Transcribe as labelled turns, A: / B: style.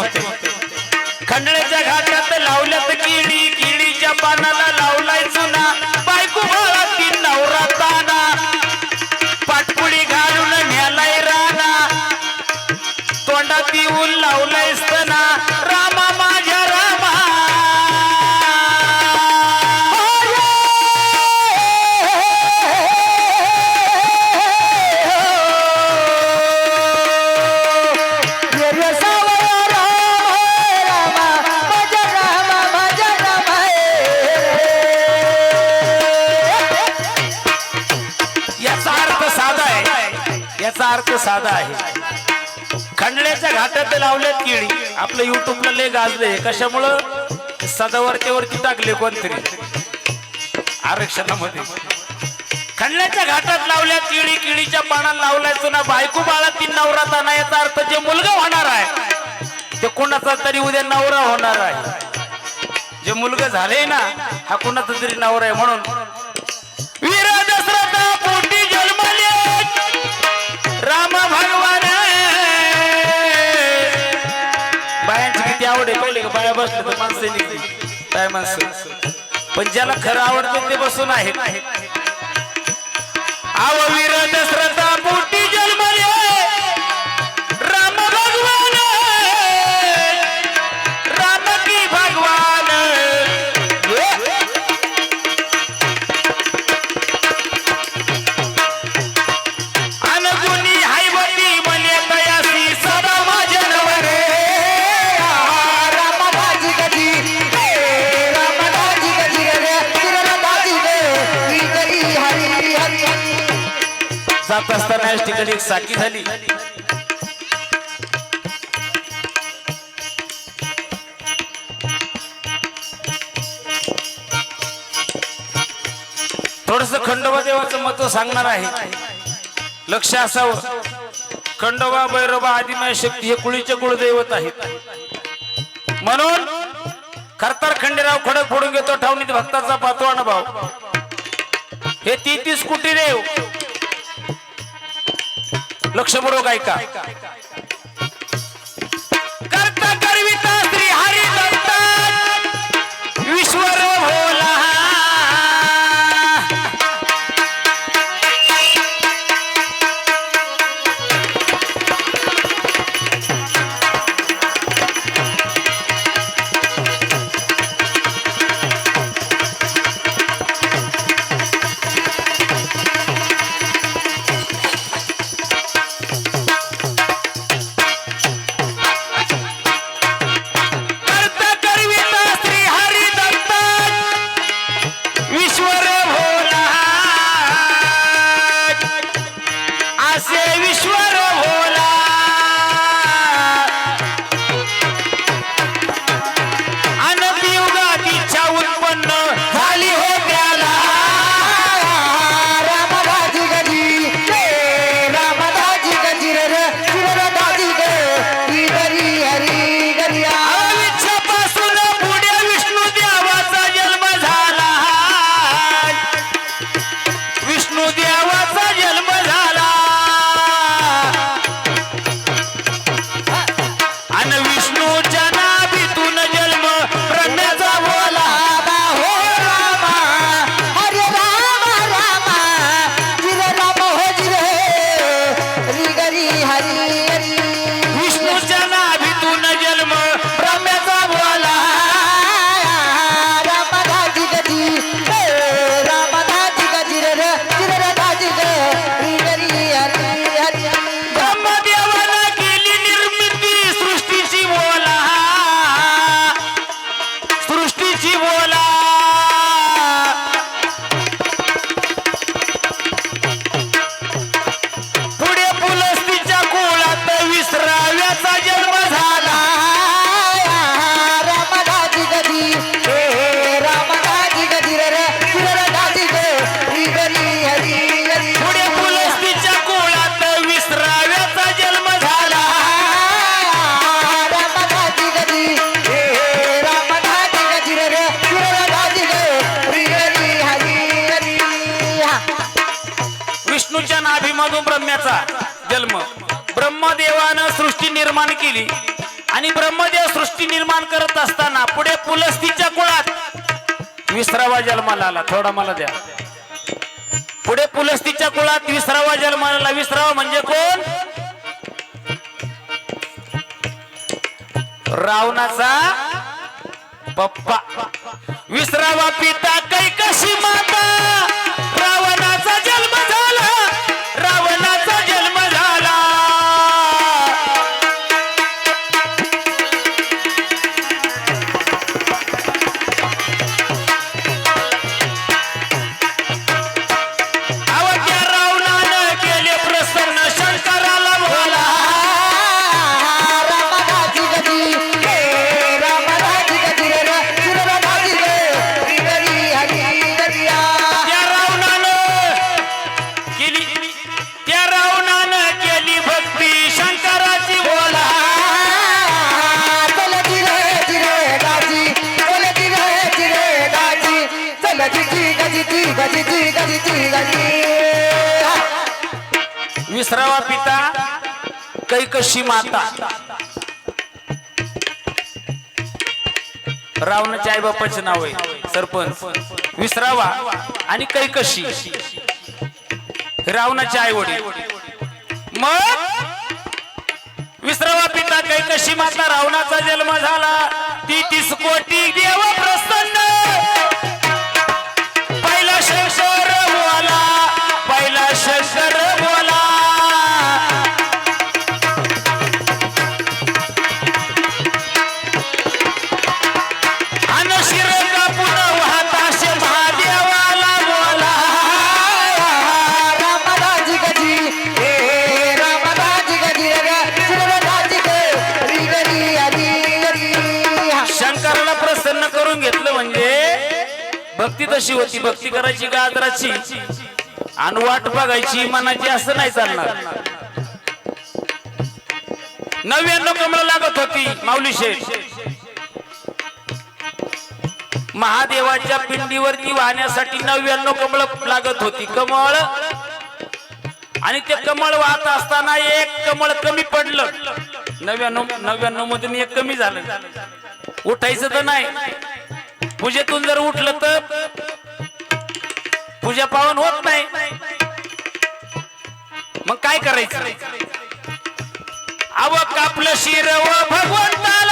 A: म्हणते खंडळ्याच्या घाटात लावल्यात केळी केळीच्या पानाला लावलाय चुना. बायको बाळा तीन नवरा ताना. पाटपुडी घालून न्यालाय राणा. तोंडात येऊन लावलाय स्तना. रामा साधा आहे. खंडण्याच्या घाटात लावल्यात केळी आपलं युट्यूबला लय गाजले कशामुळं? सदावरच्या वरती टाकले कोणतरी. आरक्षणामध्ये. खंडण्याच्या घाटात लावल्या केळी केळीच्या पानाला लावलाय चुना बायको बाळा. तीन नवरा नाही याचा अर्थ जे मुलगा होणार आहे ते कोणाचा तरी उद्या नवरा होणार आहे. जे मुलगा झाले ना हा कोणाचा तरी नवरा आहे म्हणून बसले तर माणसं निघते काय माणसं? पण ज्याला खरं आवडतं ते बसून आहे आव वीर जात असताना याच ठिकाणी एक साकी झाली. थोडस खंडोबा देवाचं महत्त्व सांगणार आहे. लक्ष असावं. खंडोबा भैरबा आदिमाय शक्ती हे कुळीचे कुळदैवत आहेत. म्हणून खरतर खंडेराव खडक फोडून घेतो ठावणीत भक्ताचा पातवान भाव हे तेहतीस कोटी देव लक्षपूर्वक ऐका. मातीमधून ब्रह्म्याचा जन्म. ब्रह्मदेवानं सृष्टी निर्माण केली. आणि ब्रह्मदेव सृष्टी निर्माण करत असताना पुढे पुलस्तीच्या कुळात विसरावा जन्माला आला. थोडा मला द्या. पुढे पुलस्तीच्या कुळात विसरावा जन्माला आला. विसरावा म्हणजे कोण? रावणाचा पप्पा. विसरावा पिता विसरावा पिता कैकशी माता. रावणाच्या आई बापाचे नाव आहे सरपंच. विसरावा आणि कैकशी. रावणाचे आई वडील मग? विसरावा पिता कैकशी माता रावणाचा जन्म झाला. ती तीस कोटी देव प्रसन्न भक्ती तशी होती. भक्ती करायची गाजराची आणि वाट बघायची मनाची असं नाही चालणार. नव्याण्णव कमळ लागत होती माऊली शेठ. महादेवाच्या पिंडीवरती वाहण्यासाठी नव्याण्णव कमळ लागत होती. कमळ. आणि ते कमळ वाहत असताना एक कमळ कमी पडलं. नव्याण्णव नव्याण्णव मधून एक कमी झालं. उठायचं तर नाही. पूजेतून जर उठलं तर पूजा पावन होत नाही. मग काय करायचं? अव कापलं शिर भगवंताला